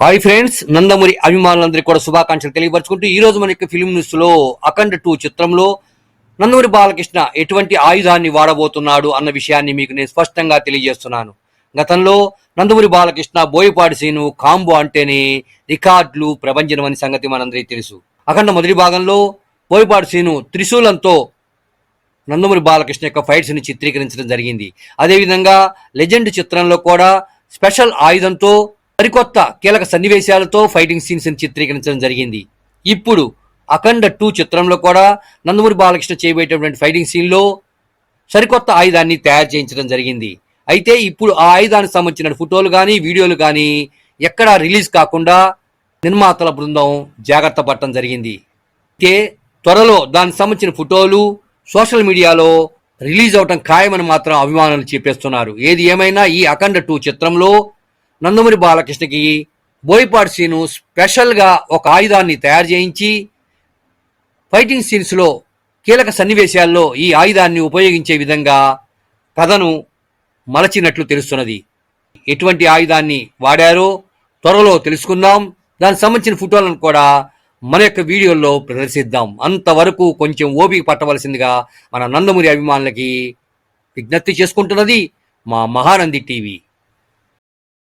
Hi friends Nandamuri అభిమానులందరికీ కూడా శుభాకాంక్షలు తెలియపరచుకుంటూ ఈ రోజు మనకి ఫిలిం న్యూస్లో అఖండ టూ చిత్రంలో నందమూరి బాలకృష్ణ ఎటువంటి ఆయుధాన్ని వాడబోతున్నాడు అన్న విషయాన్ని మీకు నేను స్పష్టంగా తెలియజేస్తున్నాను. గతంలో నందమూరి బాలకృష్ణ బోయపాటి సీను కాంబో అంటేనే రికార్డులు ప్రభంజనం అనే సంగతి మనందరికీ తెలుసు. అఖండ మొదటి భాగంలో బోయపాటి సీను త్రిశూలంతో నందమూరి బాలకృష్ణ యొక్క ఫైట్స్ని చిత్రీకరించడం జరిగింది. అదేవిధంగా లెజెండ్ చిత్రంలో కూడా స్పెషల్ ఆయుధంతో సరికొత్త కీలక సన్నివేశాలతో ఫైటింగ్ సీన్స్ని చిత్రీకరించడం జరిగింది. ఇప్పుడు అఖండ టూ చిత్రంలో కూడా నందమూరి బాలకృష్ణ చేయబోయేటటువంటి ఫైటింగ్ సీన్లో సరికొత్త ఆయుధాన్ని తయారు చేయించడం జరిగింది. అయితే ఇప్పుడు ఆ ఆయుధానికి సంబంధించిన ఫోటోలు కానీ వీడియోలు కానీ ఎక్కడా రిలీజ్ కాకుండా నిర్మాతల బృందం జాగ్రత్త పడటం జరిగింది. అయితే త్వరలో దానికి సంబంధించిన ఫోటోలు సోషల్ మీడియాలో రిలీజ్ అవటం ఖాయమని మాత్రం అభిమానులు చెప్పేస్తున్నారు. ఏది ఏమైనా ఈ అఖండ టూ చిత్రంలో నందమూరి బాలకృష్ణకి బోయపాటి సీను స్పెషల్గా ఒక ఆయుధాన్ని తయారు చేయించి ఫైటింగ్ సీన్స్లో కీలక సన్నివేశాల్లో ఈ ఆయుధాన్ని ఉపయోగించే విధంగా కథను మలచినట్లు తెలుస్తున్నది. ఎటువంటి ఆయుధాన్ని వాడారో త్వరలో తెలుసుకుందాం. దానికి సంబంధించిన ఫోటోలను కూడా మన యొక్క వీడియోల్లో ప్రదర్శిద్దాం. అంతవరకు కొంచెం ఓపిక పట్టవలసిందిగా మన నందమూరి అభిమానులకి విజ్ఞప్తి చేసుకుంటున్నది మా మహానంది టీవీ.